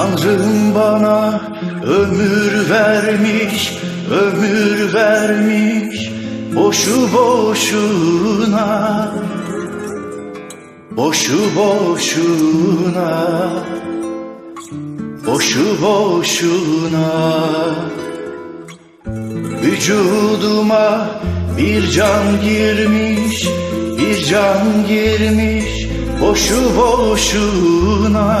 Tanrım bana ömür vermiş, ömür vermiş Boşu boşuna, boşu boşuna Boşu boşuna. Vücuduma bir can girmiş, bir can girmiş Boşu boşuna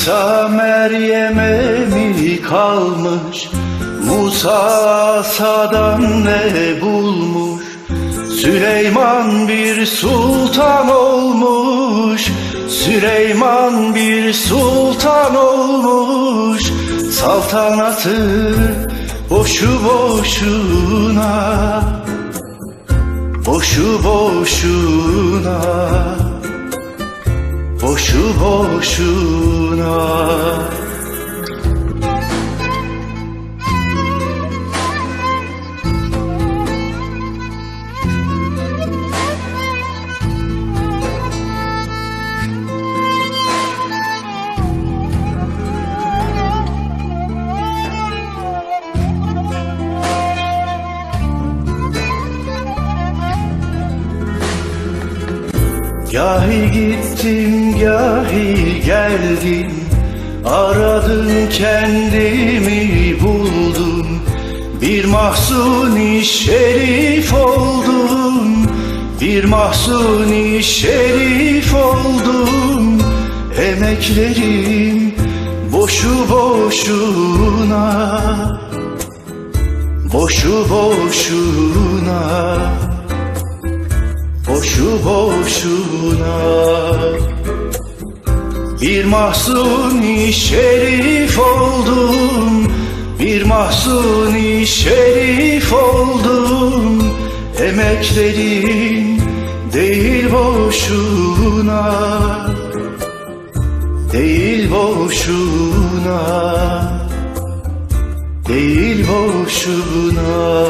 İsa Meryem'e mi kalmış Musa Asa'dan ne bulmuş? Süleyman bir sultan olmuş Süleyman bir sultan olmuş. Saltanatı boşu boşuna Boşu boşuna boşu boşuna Gahi gittim gahi geldim Aradım kendimi buldum Bir mahzuni şerif oldum Bir mahzuni şerif oldum Emeklerim boşu boşuna Boşu boşuna boşu boşuna Bir mahzuni şerif oldum. Bir mahzuni şerif oldum. Emeklerin değil boşuna. Değil boşuna. Değil boşuna